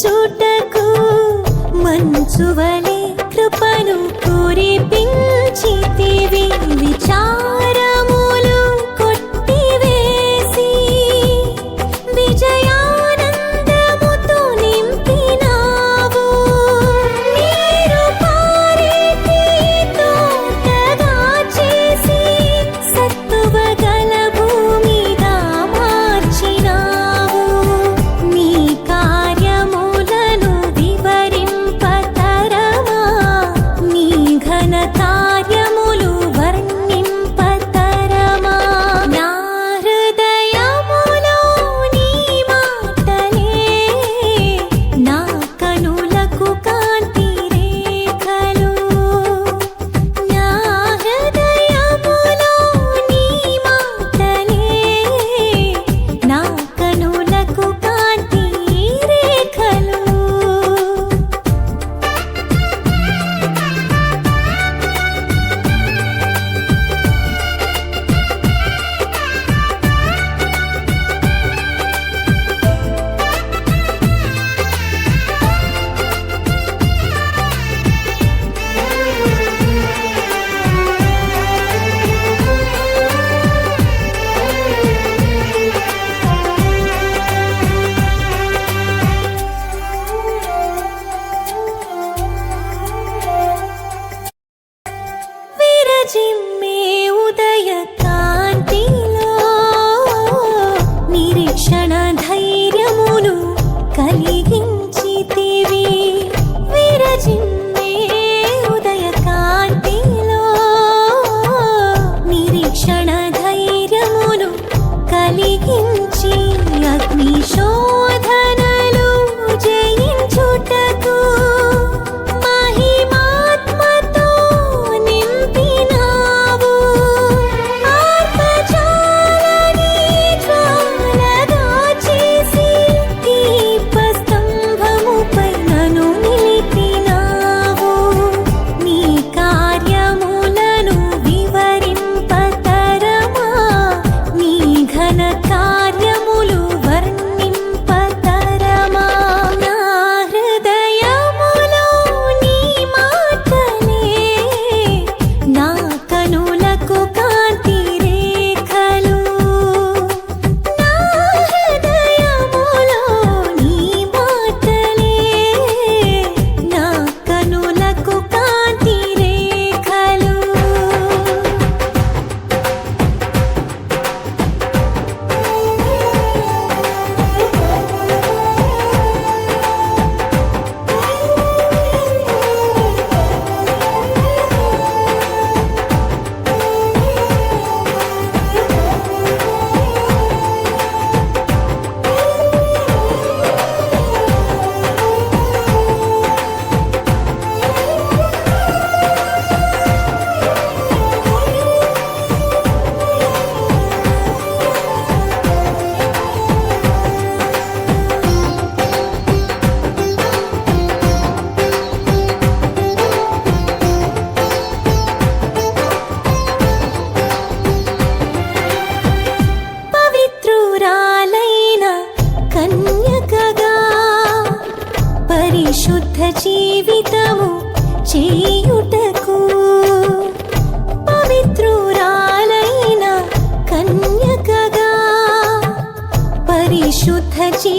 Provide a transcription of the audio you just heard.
చూటకు మంచువల జీవితము చేయుటకు పవిత్రురాలైన కన్యకగా పరిశుద్ధ జీ